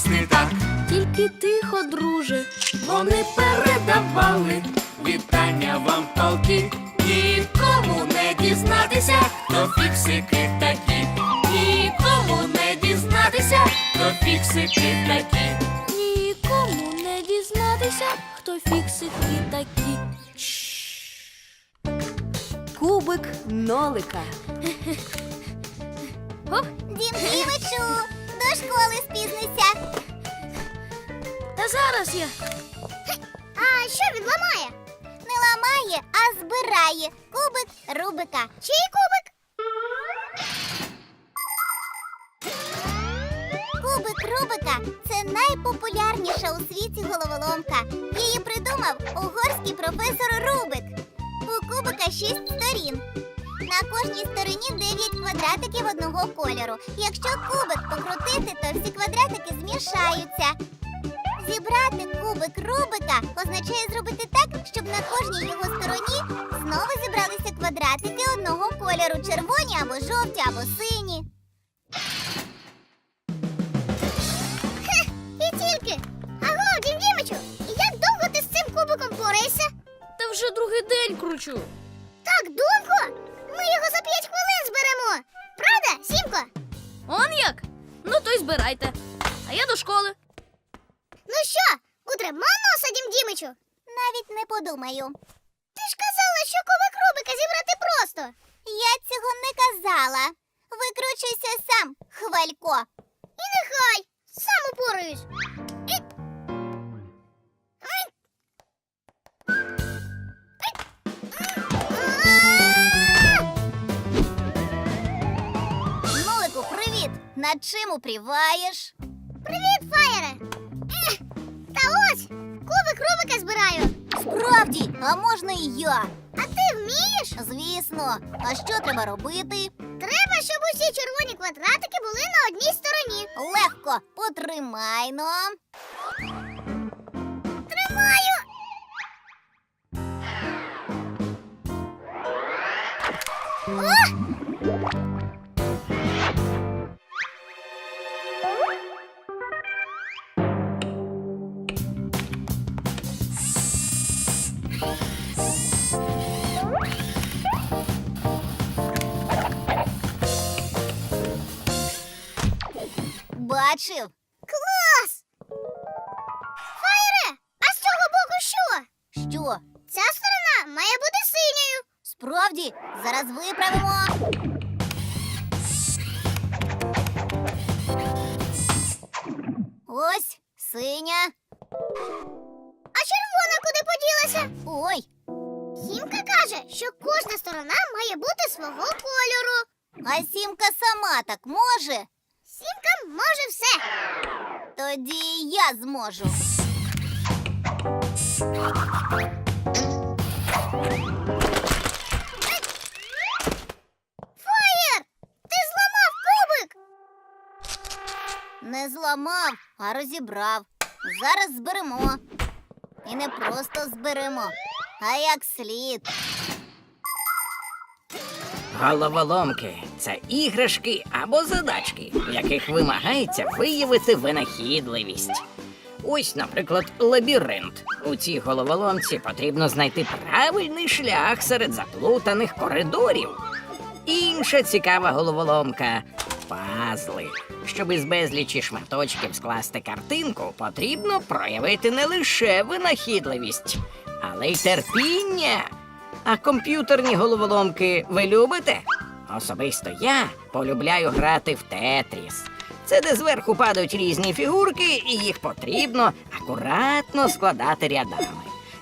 нас не так. Тільки тихо, друже. Вони передавали вітання вам полки. Нікому не дізнатися, хто фіксики такі. Нікому не дізнатися, хто фіксики такі. Нікому не дізнатися, хто фіксики такі. Кубик нолика. Дім Дімичу, до школи спізниться. Зараз я. А що він ламає? Не ламає, а збирає. Кубик Рубика. Чий кубик? Кубик Рубика це найпопулярніша у світі головоломка. Її придумав угорський професор Рубик. У кубика шість сторін. На кожній стороні 9 квадратиків одного кольору. Якщо кубик покрутити, то всі квадратики змішаються. Зібрати кубик Рубика означає зробити так, щоб на кожній його стороні знову зібралися квадратики одного кольору червоні або жовті, або сині. Хе, і тільки. Аго, Дім Дімичу, як довго ти з цим кубиком пораєшся? Та вже другий день кручу. Так довго? Ми його за 5 хвилин зберемо. Правда, Сімко? Он як? Ну то й збирайте. А я до школи. Ну що, утримав носа, Дім Дімичу? Навіть не подумаю. Ти ж казала, що кубик Рубика зібрати просто. Я цього не казала. Викручуйся сам, хвалько. І нехай, сам. Ай. Нолику, привіт! Над чим упріваєш? Привіт, Фаєре! Рубика збираю. Справді, а можна і я. А ти вмієш? Звісно. А що треба робити? Треба, щоб усі червоні квадратики були на одній стороні. Легко, потримай но. Тримаю. О! Бачив. Клас! Фаєре, а з цього боку що? Що? Ця сторона має бути синьою. Справді, зараз виправимо. Ось синя. А червона куди поділася? Ой. Сімка каже, що кожна сторона має бути свого кольору. А сімка сама так може? Сімка може все. Тоді я зможу. Фаєр! Ти зламав кубик! Не зламав, а розібрав. Зараз зберемо. І не просто зберемо, а як слід. Головоломки це іграшки або задачки, в яких вимагається виявити винахідливість. Ось, наприклад, лабіринт. У цій головоломці потрібно знайти правильний шлях серед заплутаних коридорів. Інша цікава головоломка пазли. Щоб із безлічі шматочків скласти картинку, потрібно проявити не лише винахідливість, але й терпіння. А комп'ютерні головоломки ви любите? Особисто я полюбляю грати в Тетріс. Це де зверху падають різні фігурки, і їх потрібно акуратно складати рядами.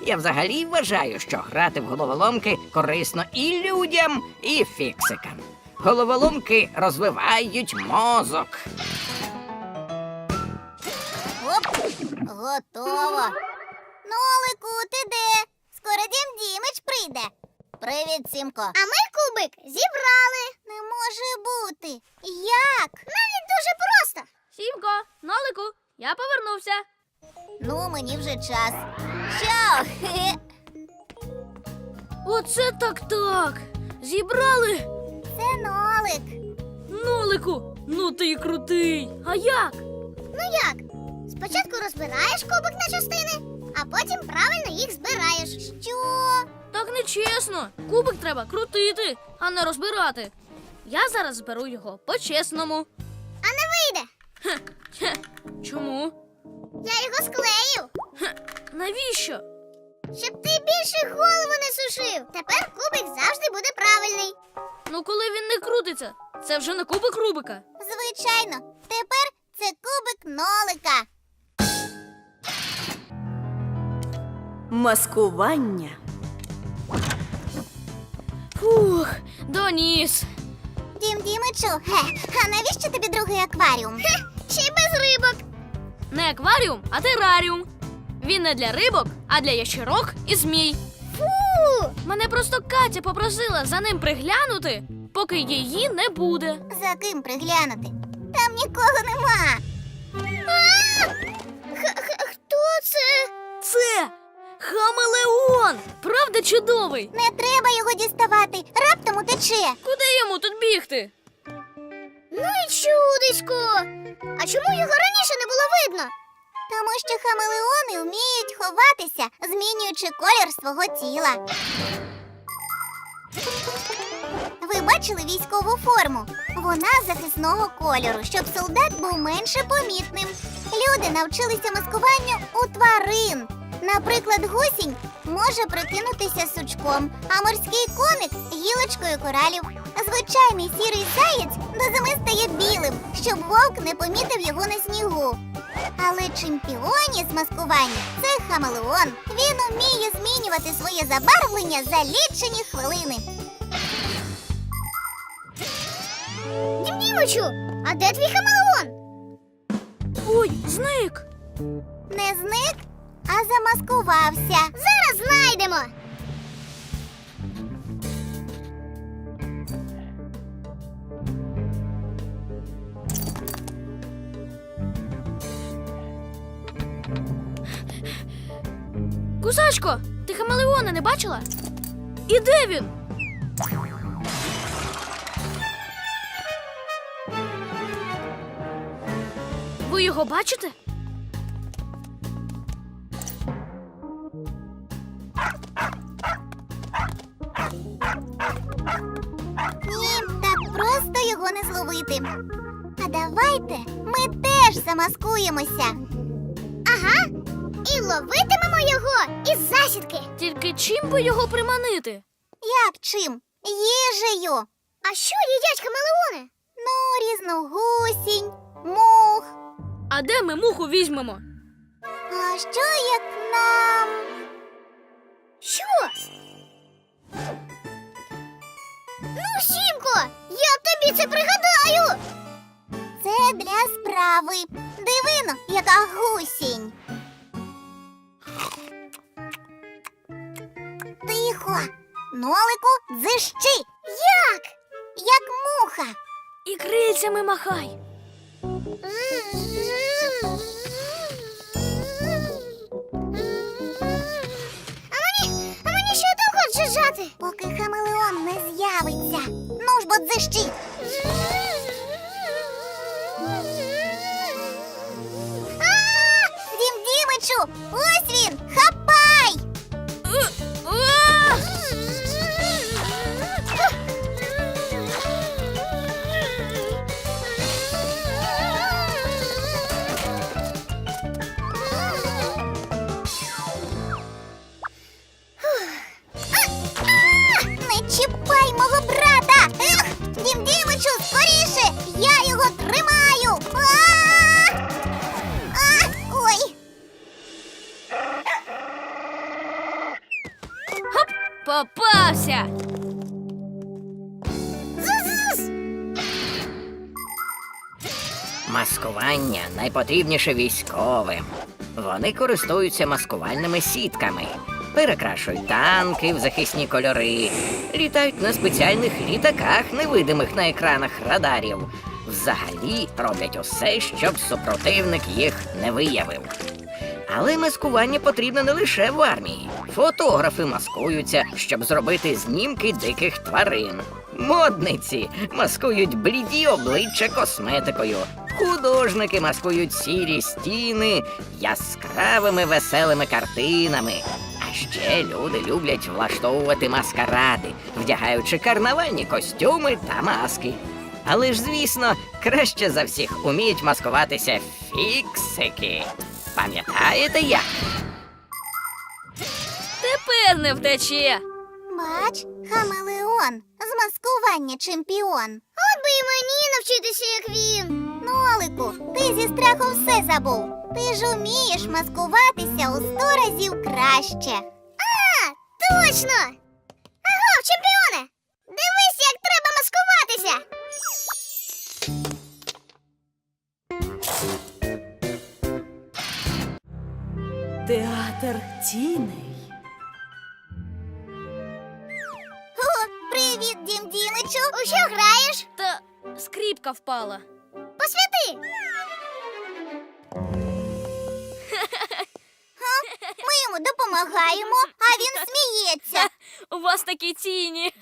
Я взагалі вважаю, що грати в головоломки корисно і людям, і фіксикам. Головоломки розвивають мозок. Оп, готово. Нолику, ти де? Скоро дім Дімич прийде. Привіт, Сімко. А ми кубик зібрали. Не може бути. Як? Навіть дуже просто. Сімко, нолику, я повернувся. Ну, мені вже час. Чао! Оце так так. Зібрали. Це нолик. Нолику, ну ти й крутий. А як? Ну як? Спочатку розбираєш кубик на частини, а потім правильно їх збираєш. Що? Так не чесно. Кубик треба крутити, а не розбирати. Я зараз зберу його по-чесному. А не вийде. Хе. Чому? Я його склею, Навіщо? щоб ти більше голову не сушив. Тепер кубик завжди буде правильний. Ну, коли він не крутиться, це вже не кубик Рубика. Звичайно, тепер це кубик нолика. Маскування. Фух, доніс. Дім Дімичу, ге, а навіщо тобі другий акваріум? Хе, ще й без рибок. Не акваріум, а тераріум. Він не для рибок, а для ящерок і змій. Фу! Мене просто Катя попросила за ним приглянути, поки її не буде. За ким приглянути? Там нікого нема. А! Х- х- Хто це? Це хамелеон! Правда чудовий? Не треба його діставати, раптом утече. Куди йому тут бігти? Ну і чудисько. А чому його раніше не було видно? Тому що хамелеони вміють ховатися, змінюючи колір свого тіла. Ви бачили військову форму? Вона захисного кольору, щоб солдат був менше помітним. Люди навчилися маскуванню у тварин. Наприклад, гусінь може прикинутися сучком, а морський коник гілочкою коралів. Звичайний сірий заєць до зими стає білим, щоб вовк не помітив його на снігу. Але чемпіоні з маскування це хамелеон. Він уміє змінювати своє забарвлення за лічені хвилини. Дімдімочу, а де твій хамелеон? Ой, зник! Не зник, а замаскувався. Зараз знайдемо. Кусачко, ти хамелеона не бачила? І де він? Ви його бачите? Давайте ми теж замаскуємося. Ага, і ловитимемо його із засідки. Тільки чим би його приманити? Як чим? Їжею. А що їдять хамелеони? Ну, різну гусінь, мух. А де ми муху візьмемо? А що як нам? Що? Ну, Сімко, я тобі це пригадаю. Це для справи. Дивино, яка гусінь. Тихо. Нолику дзищи. Як? Як муха. І крильцями махай. А мені, а мені ще довго джижати? Поки хамелеон не з'явиться. Ну ж бо дзищи. Дімичу, ось найпотрібніше військовим. Вони користуються маскувальними сітками, перекрашують танки в захисні кольори, літають на спеціальних літаках, невидимих на екранах радарів. Взагалі роблять усе, щоб супротивник їх не виявив. Але маскування потрібно не лише в армії. Фотографи маскуються, щоб зробити знімки диких тварин. Модниці маскують бліді обличчя косметикою. Художники маскують сірі стіни яскравими веселими картинами. А ще люди люблять влаштовувати маскаради, вдягаючи карнавальні костюми та маски. Але ж, звісно, краще за всіх уміють маскуватися фіксики. Пам'ятаєте як? Тепер не втече. Бач, хамелеон з маскування чемпіон. От би і мені навчитися, як він. Нолику, ти зі страху все забув. Ти ж умієш маскуватися у сто разів краще. А, точно! Аго, чемпіоне! Дивись, як треба маскуватися. Театр тіней. О, привіт, Дім Дімичу. У що граєш? Та скріпка впала. Ми йому допомагаємо, а він сміється. У вас такі тіні.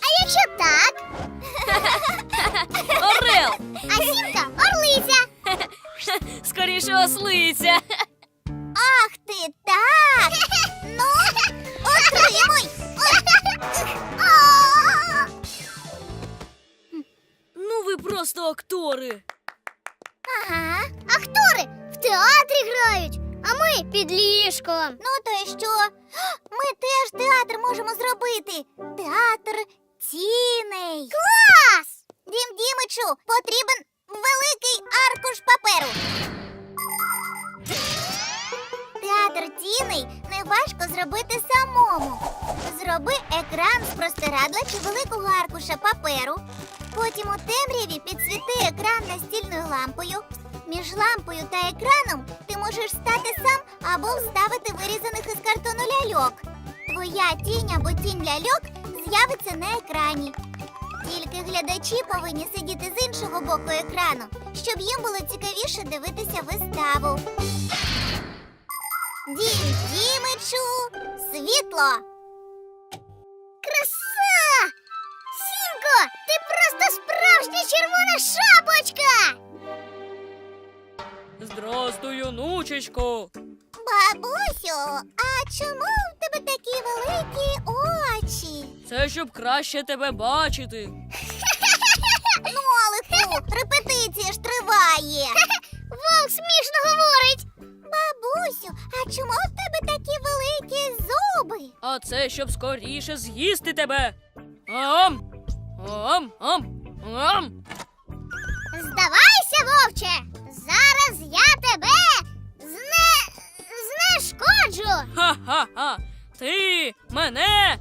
А якщо так, Орел! а сімка орлиця. Скоріше ослиця. Просто актори. Ага. Актори в театрі грають, а ми під ліжком. Ну то й що? Ми теж театр можемо зробити. Театр тіней. Клас! Дім Дімичу, потрібен великий аркуш паперу. Театр тіней не важко зробити самому. Зроби екран з простирадла чи великого аркуша паперу. Потім у темряві підсвіти екран настільною лампою. Між лампою та екраном ти можеш стати сам або вставити вирізаних із картону ляльок. Твоя тінь або тінь ляльок з'явиться на екрані. Тільки глядачі повинні сидіти з іншого боку екрану, щоб їм було цікавіше дивитися виставу. Світло. Краса! Сінко, ти просто справжня червона шапочка! Здрастуй, онучечко. Бабусю, а чому в тебе такі великі очі? Це щоб краще тебе бачити. Нолику, репетиція ж триває. Вовк смішно говорить. Бабусю, а чому в тебе такі великі зуби? А це щоб скоріше з'їсти тебе. Ам! Ам! Ам! Ам! Здавайся, вовче! Зараз я тебе зне... знешкоджу! Ха-ха-ха! Ти мене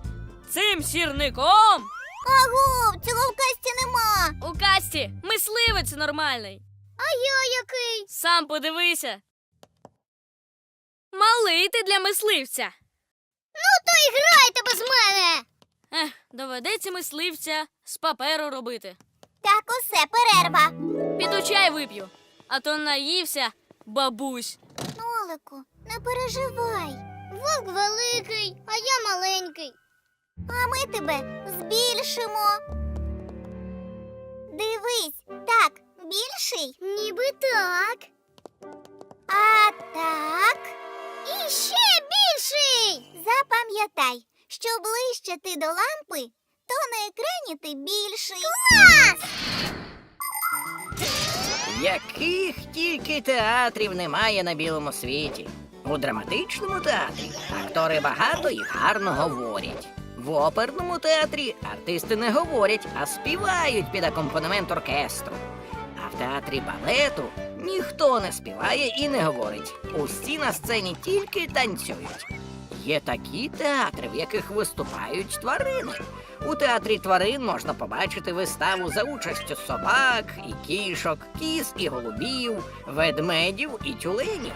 цим сірником? Аго, цього в касті нема. У касті мисливець нормальний. А я який? Сам подивися. Малий ти для мисливця. Ну то і грайте без мене. Ех, доведеться мисливця з паперу робити. Так усе перерва. Піду чай вип'ю, а то наївся бабусь. Нолику, не переживай. Вовк великий, а я маленький. А ми тебе збільшимо. Дивись, так, більший? Ніби так. А так. І ще більший. Запам'ятай, що ближче ти до лампи, то на екрані ти більший. Клас! Яких тільки театрів немає на білому світі. У драматичному театрі актори багато і гарно говорять. В оперному театрі артисти не говорять, а співають під акомпанемент оркестру. А в театрі балету ніхто не співає і не говорить. Усі на сцені тільки танцюють. Є такі театри, в яких виступають тварини. У театрі тварин можна побачити виставу за участю собак і кішок, кіз і голубів, ведмедів і тюленів.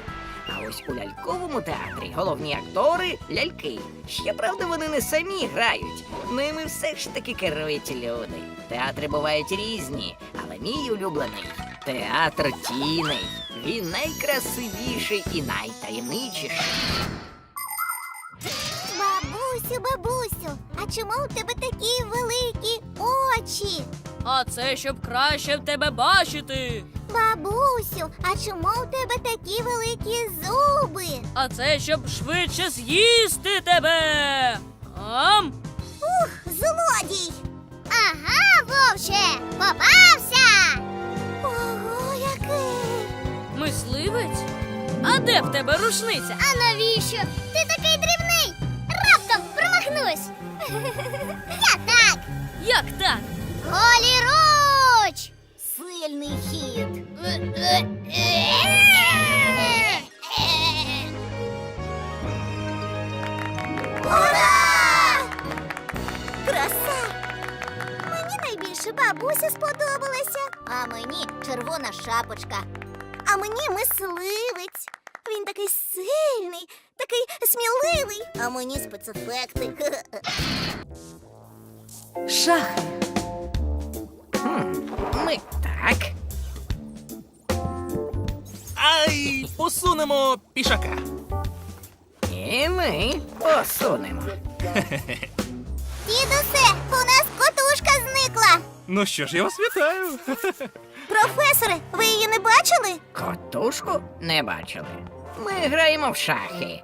А ось у ляльковому театрі головні актори ляльки. Ще правда, вони не самі грають. Ними все ж таки керують люди. Театри бувають різні, але мій улюблений театр тіней. Він найкрасивіший і найтаємничіший. Бабусю, бабусю, а чому у тебе такі великі очі? А це щоб краще в тебе бачити. Бабусю, а чому у тебе такі великі зуби? А це щоб швидше з'їсти тебе. Ам! Ух, злодій! Ага, вовче, попався! Ого, який! Мисливець? А де в тебе рушниця? А навіщо? Ти такий дрібний! Раптом промахнусь! Я так! Як так? Голіруч! Сильний хід. Ура! Краса! Мені найбільше бабуся сподобалася. А мені червона шапочка. А мені мисливець. Він такий сильний, такий сміливий. А мені спецефекти. Шахи. Хм, ми так. Ай, посунемо пішака. І ми посунемо. Дідусе, у нас котушка зникла. Ну що ж, я вас вітаю. Професоре, ви її не бачили? Котушку не бачили. Ми граємо в шахи.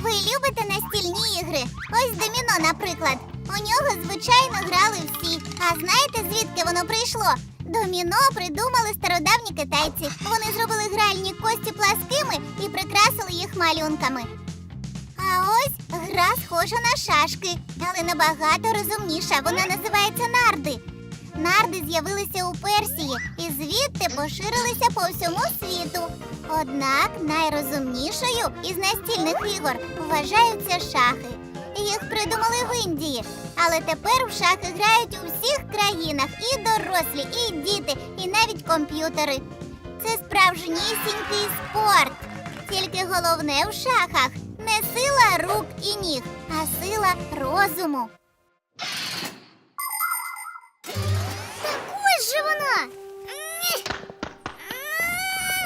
Ви любите настільні ігри? Ось доміно, наприклад. У нього, звичайно, грали всі. А знаєте, звідки воно прийшло? Доміно придумали стародавні китайці. Вони зробили гральні кості пласкими і прикрасили їх малюнками. А ось гра схожа на шашки, але набагато розумніша. Вона називається нарди. Нарди з'явилися у Персії і звідти поширилися по всьому світу. Однак найрозумнішою із настільних ігор вважаються шахи. Їх придумали в Індії, але тепер в шахи грають у всіх країнах і дорослі, і діти, і навіть комп'ютери. Це справжнісінький спорт. Тільки головне в шахах не сила рук і ніг, а сила розуму. Ось же вона.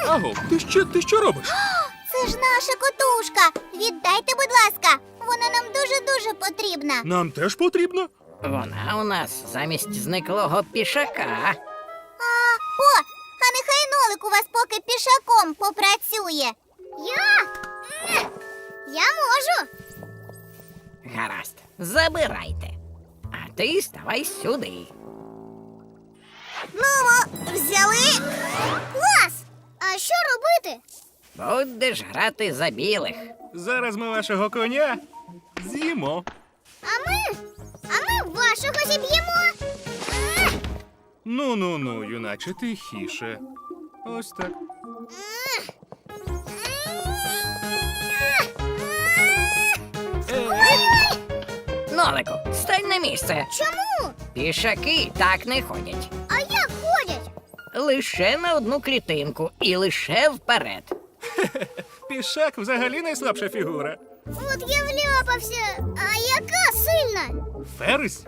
Аго, ти що, ти що робиш? Це ж наша котушка. Віддайте, будь ласка. Вона нам дуже-дуже потрібна. Нам теж потрібно. Вона у нас замість зниклого пішака. А, о, а нехай нолик у вас поки пішаком попрацює. Я? Я можу. Гаразд, забирайте. А ти ставай сюди. Ну, взяли. Клас! А що робити? Будеш грати за білих. Зараз ми вашого коня з'їмо. А ми? А ми вашого зіб'ємо. Ну ну ну, юначе тихіше. Ось так. Нолику, стань на місце. Чому? Пішаки так не ходять. А як ходять? Лише на одну клітинку і лише вперед. Пішак взагалі найслабша фігура. От я вляпався. А яка сильна? Ферзь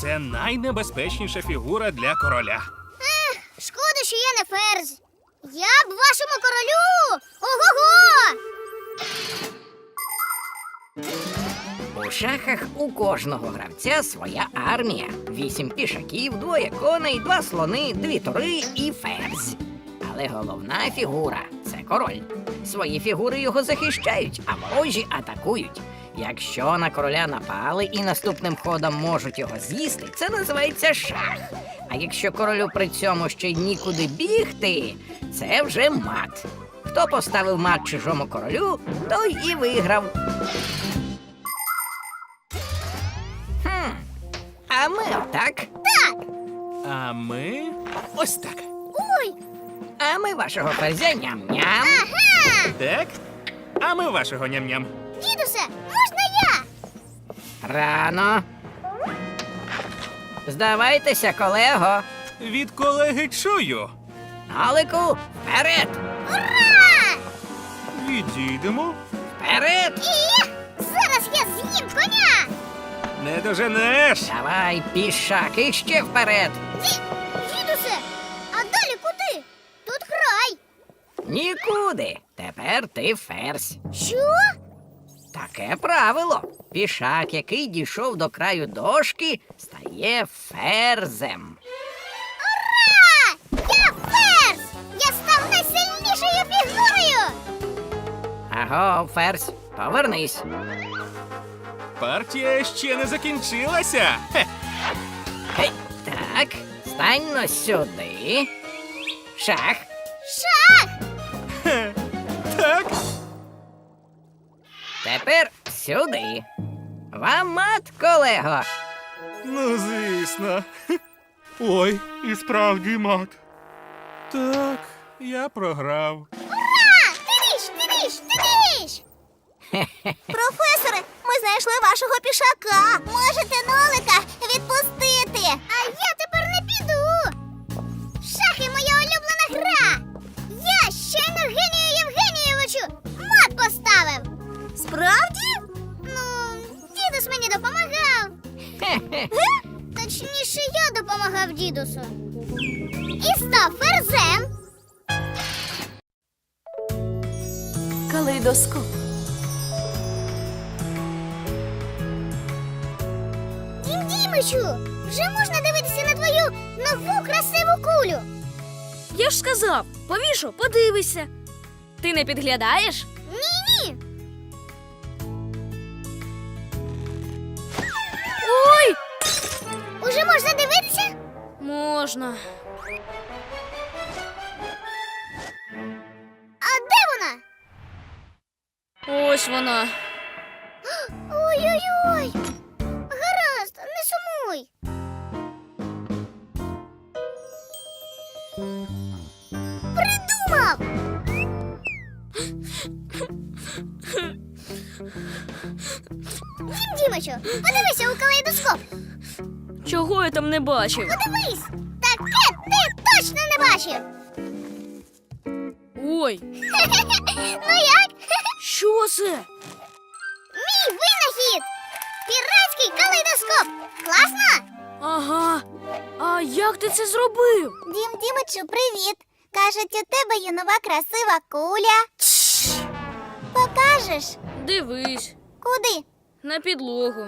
це найнебезпечніша фігура для короля. Ех, шкода, що я не ферзь. Я б вашому королю. Ого-го! У шахах у кожного гравця своя армія: вісім пішаків, двоє коней, два слони, дві тури і ферзь. Але головна фігура це король. Свої фігури його захищають, а ворожі атакують. Якщо на короля напали і наступним ходом можуть його з'їсти, це називається шах. А якщо королю при цьому ще й нікуди бігти, це вже мат. Хто поставив мат чужому королю, той і виграв. Хм. А ми так. А ми ось так. А ми вашого ферзя ням-ням. ага! Так? А ми вашого ням-ням. Дідусе, можна я? Рано. Здавайтеся, колего. Від колеги чую. Галику, вперед! Ура! Відійдемо. Вперед! І зараз я з'їм коня! Не доженеш. Давай, пішак, і ще вперед. Ді... Нікуди. Тепер ти ферзь. Що? Таке правило. Пішак, який дійшов до краю дошки, стає ферзем. Ура! Я ферзь! Я став найсильнішою фігурою! Аго, ферзь, повернись. Партія ще не закінчилася. Хе. Гей, так, стань но сюди. Шах. Шах! Тепер сюди. Вам мат, колего. Ну, звісно. Ой, і справді мат. Так, я програв. Ура! Тиріш! Професоре, ми знайшли вашого пішака. Можете нолика відпустити. Допомагав дідусу. І став ферзем. Калейдоскоп. Дім Дімичу, вже можна дивитися на твою нову красиву кулю. Я ж сказав, повішу, подивися. Ти не підглядаєш? Ні-ні. Ой! Уже можна дивитися? Можна. А де вона? Ось вона. Ой-ой-ой. Гаразд, не сумуй. Придумав. Дім Дімичу, подивися у калейдоскоп. Чого я там не бачив? Подивись. Таке ти точно не бачив. Ой, ну як? що це? Мій винахід! Піратський калейдоскоп! Класно? Ага. А як ти це зробив? Дім Дімичу, привіт! Кажуть, у тебе є нова красива куля. Покажеш? Дивись, Куди? на підлогу.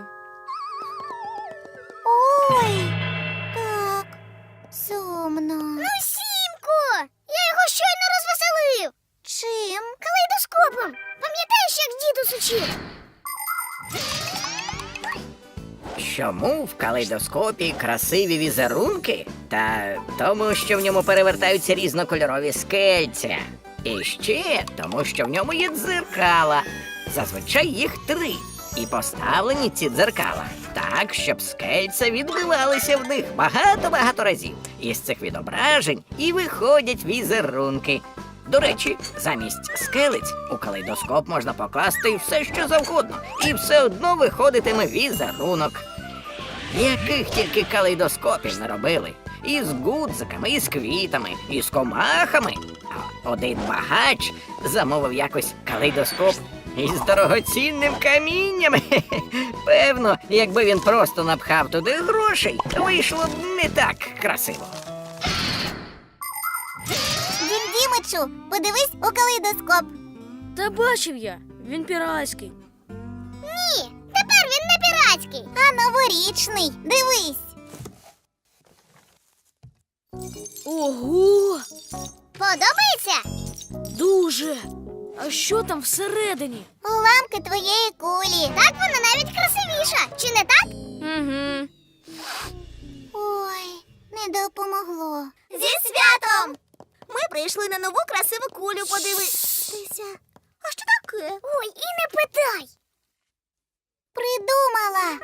Сумно. Ну, сімко! Я його щойно розвеселив. Чим? Калейдоскопом. Пам'ятаєш, як дідус учив? Чому в калейдоскопі красиві візерунки? Та тому, що в ньому перевертаються різнокольорові скельця. І ще тому, що в ньому є дзеркала. Зазвичай їх три. І поставлені ці дзеркала так, щоб скельця відбивалися в них багато-багато разів. Із цих відображень і виходять візерунки. До речі, замість скелець у калейдоскоп можна покласти все, що завгодно, і все одно виходитиме візерунок. Яких тільки калейдоскопів не робили. І з гудзиками, і з квітами, і з комахами. Один багач замовив якось калейдоскоп із дорогоцінним камінням. Певно, якби він просто напхав туди грошей, вийшло б не так красиво. Дім Дімичу, подивись у калейдоскоп. Та бачив я, він піратський. Ні, тепер він не піратський, а новорічний. Дивись. Ого! Подобається? Дуже. А що там всередині? Уламки твоєї кулі. Так вона навіть красивіша, чи не так? Угу. Ой, не допомогло. Зі святом! Ми прийшли на нову красиву кулю подивитися. А що таке? Ой, і не питай. Придумала.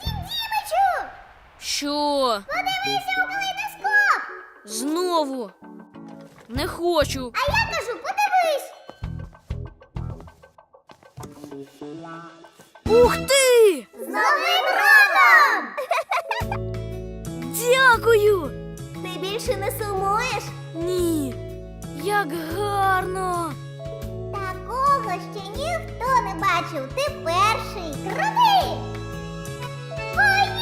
Дімичу, Що? подивися у калейдоскоп. Знову? Не хочу. А я кажу, подивись. Ух ти! З новим роком! Дякую! Ти більше не сумуєш? Ні. Як гарно! Такого ще ніхто не бачив. Ти перший. Крути! Поїхали!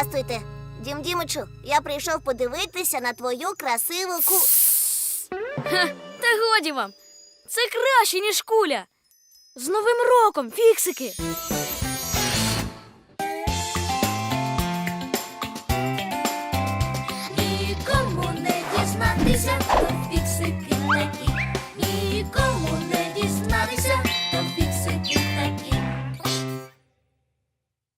Здрастуйте. Дім Дімичу, я прийшов подивитися на твою красиву ку. Та годі вам! Це краще, ніж куля. З Новим роком, фіксики!